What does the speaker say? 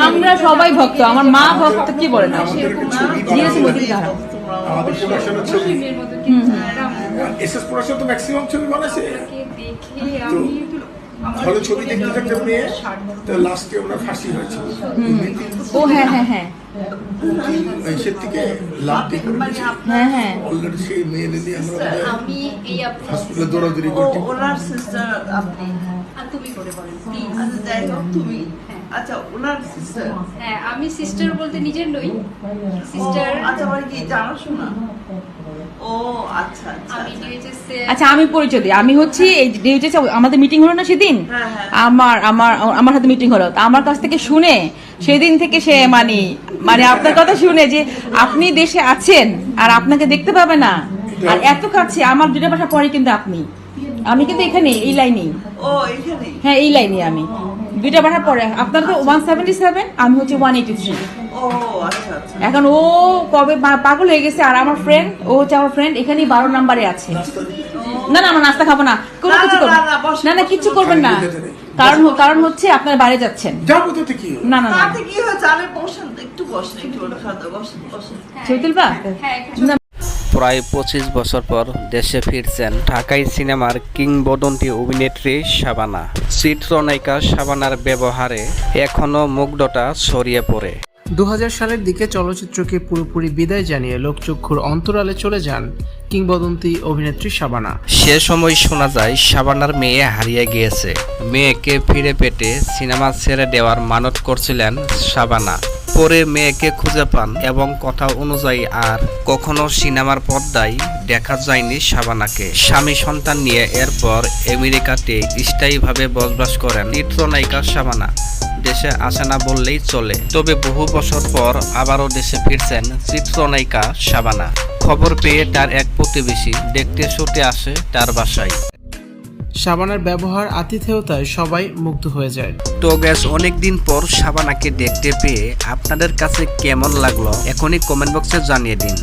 আমরা সবাই ভক্ত আমার মা ভক্ত কি বলে না আমাদের প্রোডাকশনের ছবি প্রোডাকশন তো ম্যাক্সিমাম ছবি বানাইছে। তো ভালো ছবি দেখতে থাকতে মেয়ে তো লাস্টে ওনার ফাঁসি ও হ্যাঁ হ্যাঁ হ্যাঁ। সে থেকে লাভ দিয়ে হ্যাঁ হ্যাঁ। অলরেডি সেই মেয়ে নিয়ে আমরা আমি এই হসপিটালে দৌড়াদৌড়ি করছি। ওনার সিস্টার আপনি। তুমি করে বলেন আচ্ছা যাই হোক তুমি। আচ্ছা ওনার সিস্টার হ্যাঁ আমি সিস্টার বলতে নিজের নই। সিস্টার আচ্ছা আমার কি জানাশোনা? ও আচ্ছা আচ্ছা আমি আচ্ছা। আচ্ছা আমি পরিচয় দিই। আমি হচ্ছি এই আমাদের মিটিং হলো না সেদিন? হ্যাঁ, হ্যাঁ। আমার আমার আমার হাতে মিটিং হলো। আমার কাছ থেকে শুনে সেদিন থেকে সে মানে মানে আপনার কথা শুনে যে আপনি দেশে আছেন আর আপনাকে দেখতে পাবে না। আর এত কাছে আমার দুটো বাসা পরে কিন্তু আপনি। আমি কিন্তু এখানে এই লাইনেই। ও এখানে হ্যাঁ এই লাইনে আমি। দুইটা বাসা পরে আপনার তো ওয়ান সেভেন্টি সেভেন আমি হচ্ছে ওয়ান এইটি থ্রি ও আচ্ছা আচ্ছা। এখন ও কবে পাগল হয়ে গেছে আর আমার ফ্রেন্ড ও হচ্ছে আমার ফ্রেন্ড এখানেই বারো নাম্বারে আছে। না না আমার নাস্তা খাব না। কোনো না, কিছু না, করবেন না, না, কিচ্ছু করবেন না। কারণ কারণ হচ্ছে আপনার বাইরে যাচ্ছেন। যাব তো কি না না না। কি হয়েছে আরে বসেন একটু বসেন একটু বসেন বসেন। ছবি তুলবা হ্যাঁ না, প্রায় পঁচিশ বছর পর দেশে ফিরছেন ঢাকাই সিনেমার কিংবদন্তি অভিনেত্রী শাবানা। চিত্রনায়িকা শাবানার ব্যবহারে এখনও মুগ্ধটা ছড়িয়ে পড়ে। দু হাজার সালের দিকে চলচ্চিত্রকে পুরোপুরি বিদায় জানিয়ে লোকচক্ষুর অন্তরালে চলে যান কিংবদন্তি অভিনেত্রী শাবানা। সে সময় শোনা যায়, শাবানার মেয়ে হারিয়ে গিয়েছে। মেয়েকে ফিরে পেটে সিনেমা ছেড়ে দেওয়ার মানত করছিলেন শাবানা। পরে মেয়েকে খুঁজে পান এবং কথা অনুযায়ী আর কখনো সিনেমার পর্দায় দেখা যায়নি শাবানাকে। স্বামী সন্তান নিয়ে এরপর আমেরিকাতে স্থায়ীভাবে বসবাস করেন চিত্রনায়িকা শাবানা। দেশে আসে না বললেই চলে। তবে বহু বছর পর আবারও দেশে ফিরছেন চিত্রনায়িকা শাবানা। খবর পেয়ে তার এক প্রতিবেশী দেখতে ছুটে আসে তার বাসায়। সাবানের ব্যবহার আতিথেয়তায় সবাই মুগ্ধ হয়ে যায়। তো গ্যাস অনেকদিন পর সাবানাকে দেখতে পেয়ে আপনাদের কাছে কেমন লাগল? এখনই কমেন্ট বক্সে জানিয়ে দিন।